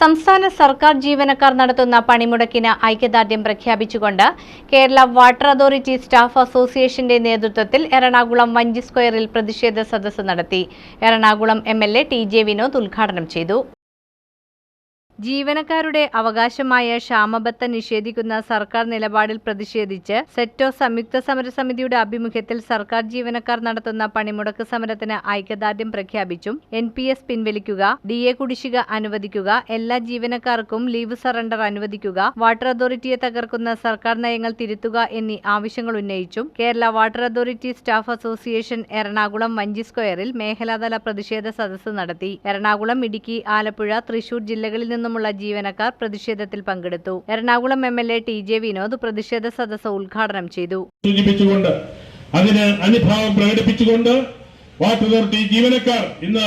സംസ്ഥാന സർക്കാർ ജീവനക്കാർ നടത്തുന്ന പണിമുടക്കിന് ഐക്യദാർഢ്യം പ്രഖ്യാപിച്ചുകൊണ്ട് കേരള വാട്ടർ അതോറിറ്റി സ്റ്റാഫ് അസോസിയേഷന്റെ നേതൃത്വത്തിൽ എറണാകുളം വഞ്ചി സ്ക്വയറിൽ പ്രതിഷേധ സദസ്സ് നടത്തി. Ernakulam M L A T J Vinod ഉദ്ഘാടനം ചെയ്തു. ജീവനക്കാരുടെ അവകാശമായ ക്ഷാമബത്ത നിഷേധിക്കുന്ന സർക്കാർ നിലപാടിൽ പ്രതിഷേധിച്ച് സെറ്റോ സംയുക്ത സമരസമിതിയുടെ ആഭിമുഖ്യത്തിൽ സർക്കാർ ജീവനക്കാർ നടത്തുന്ന പണിമുടക്ക് സമരത്തിന് ഐക്യദാർഢ്യം പ്രഖ്യാപിച്ചും എൻ പി എസ് പിൻവലിക്കുക ഡി എ കുടിശ്ശിക അനുവദിക്കുക എല്ലാ ജീവനക്കാർക്കും ലീവ് സറണ്ടർ അനുവദിക്കുക വാട്ടർ അതോറിറ്റിയെ തകർക്കുന്ന സർക്കാർ നയങ്ങൾ തിരുത്തുക എന്നീ ആവശ്യങ്ങൾ ഉന്നയിച്ചും Kerala water authority staff association Ernakulam Vanchi സ്ക്വയറിൽ മേഖലാതല പ്രതിഷേധ സദസ്സ് നടത്തി. എറണാകുളം ഇടുക്കി ആലപ്പുഴ തൃശൂർ ജില്ലകളിൽ നിന്നുമുള്ള ജീവനക്കാർ പ്രതിഷേധത്തിൽ പങ്കെടുത്തു. Ernakulam M L A T J Vinod പ്രതിഷേധ സദസ്സ് ഉദ്ഘാടനം ചെയ്തു. അതിന് അനുഭാവം പ്രകടിപ്പിച്ചുകൊണ്ട് വാട്ടർ അതോറിറ്റി ജീവനക്കാർ ഇന്ന്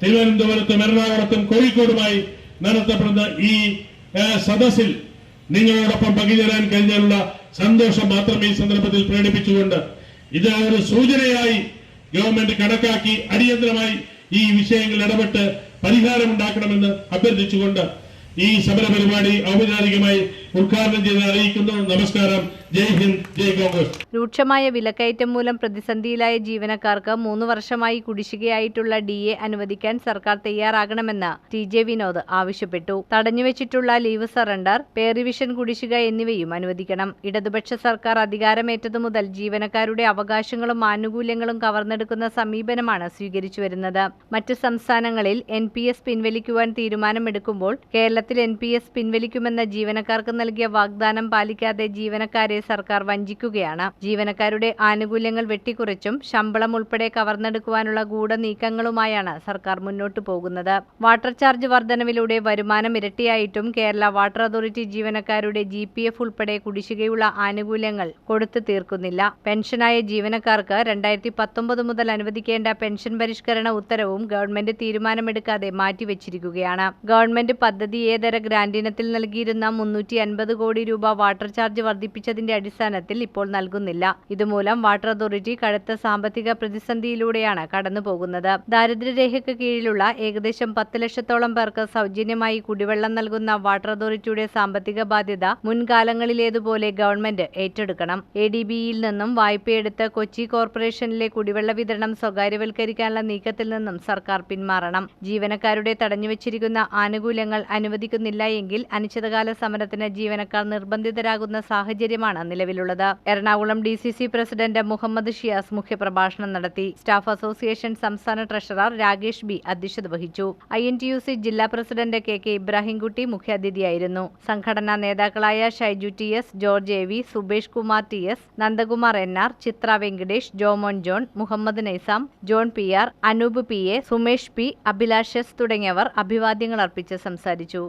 തിരുവനന്തപുരത്തും എറണാകുളത്തും കോഴിക്കോടുമായി നടത്തപ്പെടുന്ന ഈ സദസ്സിൽ നിങ്ങളോടൊപ്പം പങ്കുചേരാൻ കഴിഞ്ഞാലുള്ള സന്തോഷം മാത്രം ഈ സന്ദർഭത്തിൽ പ്രകടിപ്പിച്ചുകൊണ്ട് ഇത് ഒരു സൂചനയായി ഗവൺമെന്റ് കണക്കാക്കി അടിയന്തരമായി ഈ വിഷയങ്ങൾ ഇടപെട്ട് പരിഹാരമുണ്ടാക്കണമെന്ന് അഭ്യർത്ഥിച്ചുകൊണ്ട് ഈ സമരപരിപാടി ഔപചാരികമായി നമസ്കാരം. ജയ് ഹിന്ദ് ജയ് രൂക്ഷമായ വിലക്കയറ്റം മൂലം പ്രതിസന്ധിയിലായ ജീവനക്കാർക്ക് മൂന്ന് വർഷമായി കുടിശ്ശികയായിട്ടുള്ള ഡി എ അനുവദിക്കാൻ സർക്കാർ തയ്യാറാകണമെന്ന് ടി ജെ വിനോദ് ആവശ്യപ്പെട്ടു. തടഞ്ഞുവെച്ചിട്ടുള്ള ലീവ് സറണ്ടർ പേ റിവിഷൻ കുടിശ്ശിക എന്നിവയും അനുവദിക്കണം. ഇടതുപക്ഷ സർക്കാർ അധികാരമേറ്റതു മുതൽ ജീവനക്കാരുടെ അവകാശങ്ങളും ആനുകൂല്യങ്ങളും കവർന്നെടുക്കുന്ന സമീപനമാണ് സ്വീകരിച്ചു വരുന്നത് മറ്റ് സംസ്ഥാനങ്ങളിൽ എൻ പി എസ് പിൻവലിക്കുവാൻ തീരുമാനമെടുക്കുമ്പോൾ കേരളത്തിൽ എൻ പി എസ് പിൻവലിക്കുമെന്ന ജീവനക്കാർക്ക് നൽകിയ വാഗ്ദാനം പാലിക്കാതെ ജീവനക്കാരെ സർക്കാർ വഞ്ചിക്കുകയാണ്. ജീവനക്കാരുടെ ആനുകൂല്യങ്ങൾ വെട്ടിക്കുറച്ചും ശമ്പളം ഉൾപ്പെടെ കവർന്നെടുക്കുവാനുള്ള ഗൂഢനീക്കങ്ങളുമായാണ് സർക്കാർ മുന്നോട്ടു പോകുന്നത്. വാട്ടർ ചാർജ് വർധനവിലൂടെ വരുമാനം ഇരട്ടിയായിട്ടും കേരള വാട്ടർ അതോറിറ്റി ജീവനക്കാരുടെ ജി പി എഫ് ഉൾപ്പെടെ കുടിശ്ശികയുള്ള ആനുകൂല്യങ്ങൾ കൊടുത്തു തീർക്കുന്നില്ല. പെൻഷനായ ജീവനക്കാർക്ക് രണ്ടായിരത്തി പത്തൊമ്പത് മുതൽ അനുവദിക്കേണ്ട പെൻഷൻ പരിഷ്കരണ ഉത്തരവും ഗവൺമെന്റ് തീരുമാനമെടുക്കാതെ മാറ്റിവെച്ചിരിക്കുകയാണ്. ഗവൺമെന്റ് പദ്ധതിയേതര ഗ്രാന്റിനത്തിൽ നൽകിയിരുന്ന മുന്നൂറ്റി അൻപത് കോടി രൂപ വാട്ടർ ചാർജ് വർദ്ധിപ്പിച്ചതിന്റെ അടിസ്ഥാനത്തിൽ ഇപ്പോൾ നൽകുന്നില്ല. ഇതുമൂലം വാട്ടർ അതോറിറ്റി കടുത്ത സാമ്പത്തിക പ്രതിസന്ധിയിലൂടെയാണ് കടന്നുപോകുന്നത്. ദാരിദ്ര്യരേഖയ്ക്ക് കീഴിലുള്ള ഏകദേശം പത്ത് ലക്ഷത്തോളം പേർക്ക് സൗജന്യമായി കുടിവെള്ളം നൽകുന്ന വാട്ടർ അതോറിറ്റിയുടെ സാമ്പത്തിക ബാധ്യത മുൻകാലങ്ങളിലേതുപോലെ ഗവൺമെന്റ് ഏറ്റെടുക്കണം. എ ഡി ബിയിൽ നിന്നും വായ്പയെടുത്ത് കൊച്ചി കോർപ്പറേഷനിലെ കുടിവെള്ള വിതരണം സ്വകാര്യവൽക്കരിക്കാനുള്ള നീക്കത്തിൽ നിന്നും സർക്കാർ പിന്മാറണം. ജീവനക്കാരുടെ തടഞ്ഞുവച്ചിരിക്കുന്ന ആനുകൂല്യങ്ങൾ അനുവദിക്കുന്നില്ല എങ്കിൽ അനിശ്ചിതകാല സമരത്തിന് ജീവനക്കാർ നിർബന്ധിതരാകുന്ന സാഹചര്യമാണ് നിലവിലുള്ളത്. Ernakulam D C C president Muhammad Shiyas മുഖ്യപ്രഭാഷണം നടത്തി. സ്റ്റാഫ് അസോസിയേഷൻ സംസ്ഥാന ട്രഷറർ രാകേഷ് ബി അധ്യക്ഷത വഹിച്ചു. I N T U C ജില്ലാ പ്രസിഡന്റ് കെ കെ ഇബ്രാഹിംകുട്ടി മുഖ്യാതിഥിയായിരുന്നു. സംഘടനാ നേതാക്കളായ Shaiju T S George A V Subesh Kumar T S Nandakumar N R Chitra Venkatesh Jomon John Muhammad Naisam John P R Anoop P A Sumesh P അഭിലാഷസ് തുടങ്ങിയവർ അഭിവാദ്യങ്ങൾ അർപ്പിച്ച് സംസാരിച്ചു.